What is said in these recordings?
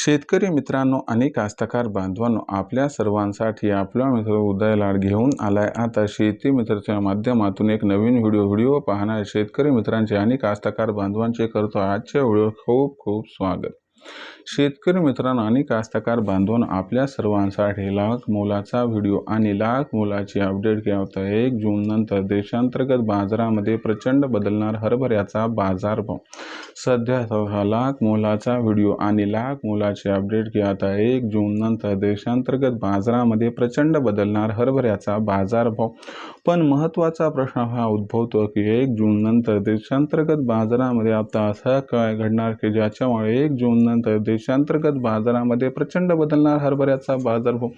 शेतकरी मित्रांनो आणि कास्तकार बांधवांनो आपल्या सर्वांसाठी आपला मित्र उदय लाड घेऊन आलाय. आता शेती मित्रच्या माध्यमातून एक नवीन व्हिडिओ व्हिडिओ पाहणारे. शेतकरी मित्रांचे आणि कास्तकार बांधवांचे करतो आजच्या व्हिडिओ. खूप खूप स्वागत. शेतकरी मित्रांनो आणि कास्तकार बांधून आपल्या सर्वांसाठी लाख मोलाचा व्हिडिओ आणि लाख मोलाची अपडेट घ्या. होता एक जून नंतर देशांतर्गत बाजारामध्ये प्रचंड बदलणार हरभऱ्याचा बाजारभाव. सध्या हा लाख मोलाचा व्हिडिओ आणि लाख मोलाची अपडेट घ्या. आता एक जून नंतर देशांतर्गत बाजारामध्ये प्रचंड बदलणार हरभऱ्याचा बाजारभाव. पण महत्त्वाचा प्रश्न हा उद्भवतो की एक जून नंतर देशांतर्गत बाजारामध्ये आता असं काय घडणार की ज्याच्यामुळे एक जून नंतर देशांतर्गत बाजारामध्ये प्रचंड बदलणार हरभऱ्याचा बाजारभाव हो-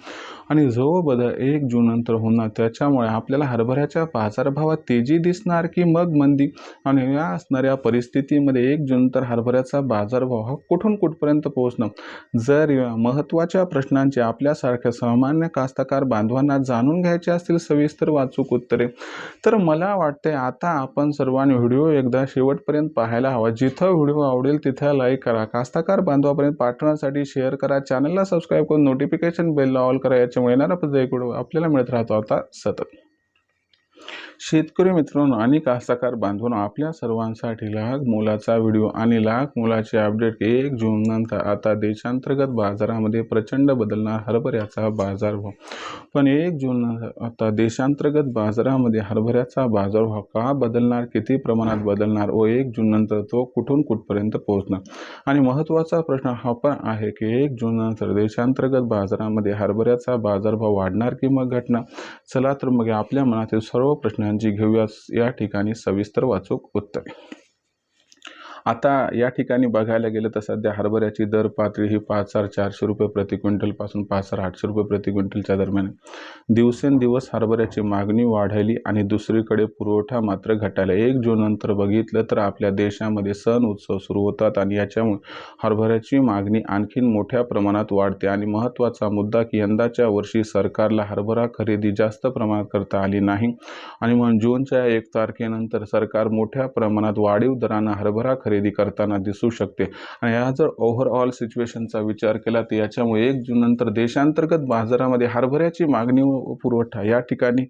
आणि जो बदल एक जून नंतर होणार त्याच्यामुळे आपल्याला हरभऱ्याच्या बाजारभावात तेजी दिसणार की मग मंदी? आणि या असणाऱ्या परिस्थितीमध्ये एक जून नंतर हरभऱ्याचा बाजारभाव हा कुठून कुठपर्यंत पोहोचणं जर या महत्त्वाच्या प्रश्नांचे आपल्यासारख्या सामान्य कास्तकार बांधवांना जाणून घ्यायचे असतील सविस्तर वाचूक उत्तरे तर मला वाटते आता आपण सर्वांनी व्हिडिओ एकदा शेवटपर्यंत पाहायला हवा. जिथं व्हिडिओ आवडेल तिथं लाईक करा. कास्तकार बांधवापर्यंत पाठवण्यासाठी शेअर करा. चॅनलला सबस्क्राईब करून नोटिफिकेशन बेलला ऑल करा. याच्यामुळे येणारा प्रत्येक व्हिडिओ आपल्याला मिळत राहतो आता सतत. शेतकरी मित्रांनो आणि कास्तकार बांधून आपल्या सर्वांसाठी लाख मोलाचा व्हिडिओ आणि लाख मोलाचे अपडेट एक जून नंतर आता देशांतर्गत बाजारामध्ये प्रचंड बदलणार हरभऱ्याचा बाजारभाव पण एक जून आता देशांतर्गत बाजारामध्ये हरभऱ्याचा बाजारभाव का बदलणार किती प्रमाणात बदलणार व एक जून नंतर तो कुठून कुठपर्यंत पोहोचणार? आणि महत्त्वाचा प्रश्न हा पण आहे की एक जून नंतर देशांतर्गत बाजारामध्ये हरभऱ्याचा बाजारभाव वाढणार की मग घटना चला तर मग आपल्या मनातील सर्व प्रश्नांची घेऊया या ठिकाणी सविस्तर वाचूक उत्तरे. आता या ठिकाणी बघायला गेलं तर सध्या हरभऱ्याची दर पातळी ही पाच हजार चारशे रुपये प्रति क्विंटलपासून पाच हजार आठशे रुपये प्रति क्विंटलच्या दरम्यान दिवसेंदिवस हरभऱ्याची मागणी वाढली आणि दुसरीकडे पुरवठा मात्र घटायला एक जून नंतर बघितलं तर आपल्या देशामध्ये सण उत्सव सुरू होतात आणि याच्यामुळे हरभऱ्याची मागणी आणखीन मोठ्या प्रमाणात वाढते. आणि महत्त्वाचा मुद्दा की यंदाच्या वर्षी सरकारला हरभरा खरेदी जास्त प्रमाणात करता आली नाही. आणि म्हणून जूनच्या एक तारखेनंतर सरकार मोठ्या प्रमाणात वाढीव दरानं हरभरा खरेदी खरेदी करताना दिसू शकते. आणि ह्या जर ओव्हरऑल सिच्युएशनचा विचार केला तर याच्यामुळे एक जून नंतर देशांतर्गत बाजारामध्ये हरभऱ्याची मागणी व पुरवठा या ठिकाणी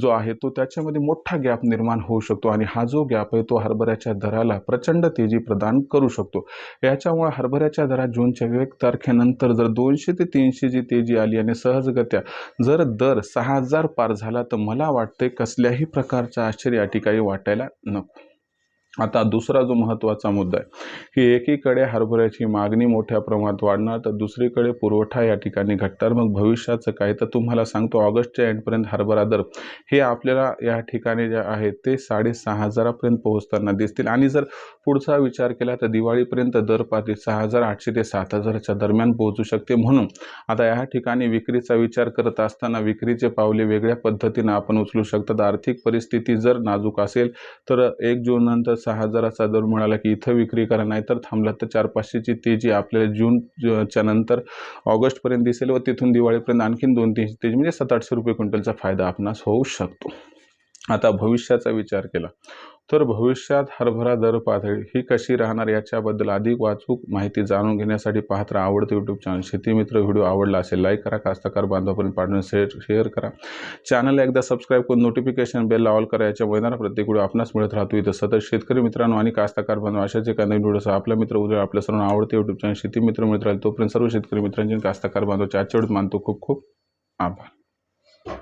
जो आहे तो त्याच्यामध्ये मोठा गॅप निर्माण होऊ शकतो. आणि हा जो गॅप आहे तो हरभऱ्याच्या दराला प्रचंड तेजी प्रदान करू शकतो. याच्यामुळे हरभऱ्याच्या दरात जूनच्या एक तारखेनंतर जर दोनशे ते तीनशे जी तेजी आली आणि सहजगत्या जर दर सहा हजार पार झाला तर मला वाटते कसल्याही प्रकारचा आश्चर्य या ठिकाणी वाटायला नको. आता दुसरा जो महत्त्वाचा मुद्दा आहे की एकीकडे हरभऱ्याची मागणी मोठ्या प्रमाणात वाढणार तर दुसरीकडे पुरवठा या ठिकाणी घटणार. मग भविष्याचं काय? तर तुम्हाला सांगतो ऑगस्टच्या एंडपर्यंत हरभरा दर हे आपल्याला या ठिकाणी जे आहे ते साडेसहा हजारापर्यंत पोहोचताना दिसतील. आणि जर पुढचा विचार केला तर दिवाळीपर्यंत दर पातळी सहा हजार आठशे ते सात हजाराच्या दरम्यान पोहोचू शकते. म्हणून आता या ठिकाणी विक्रीचा विचार करत असताना विक्रीचे पावले वेगळ्या पद्धतीनं आपण उचलू शकतात. आर्थिक परिस्थिती जर नाजूक असेल तर एक जून नंतर सहा हजाराचा दर मिळाला की इथं विक्री करा नाहीतर थांबला तर चार पाचशेची तेजी आपल्याला जूनच्या नंतर ऑगस्टपर्यंत दिसेल व तिथून दिवाळीपर्यंत आणखीन दोन तीनशे तेजी म्हणजे सात आठशे रुपये क्विंटलचा फायदा आपणास होऊ शकतो. आता भविष्याचा विचार केला. तर भविष्यात हरभरा दर पातळी ही कशी राहणार याच्याबद्दल अधिक वाचूक माहिती जाणून घेण्यासाठी पाहत राहा आवडतं यूट्यूब चॅनल शेतीमित्र व्हिडिओ आवडला असेल लाईक करा. कास्तकार बांधवापर्यंत पाठवून शेअर शेअर करा. चॅनल एकदा सबस्क्राईब करून नोटिफिकेशन बेल ऑल करा. याच्या येणारा प्रत्येक व्हिडिओ आपणास मिळत राहतो. इथं सतत शेतकरी मित्रांनो आणि कास्तकार बांधव अशाच एका नवीन व्हिडिओ आपला मित्र उद्या आपल्या सर्वांना आवडते. यूट्यूब चॅनल शेती मित्र मित्र तोपर्यंत सर्व शेतकरी मित्रांची कास्तकार बांधवाच्या आजच्या मानतो खूप खूप आभार.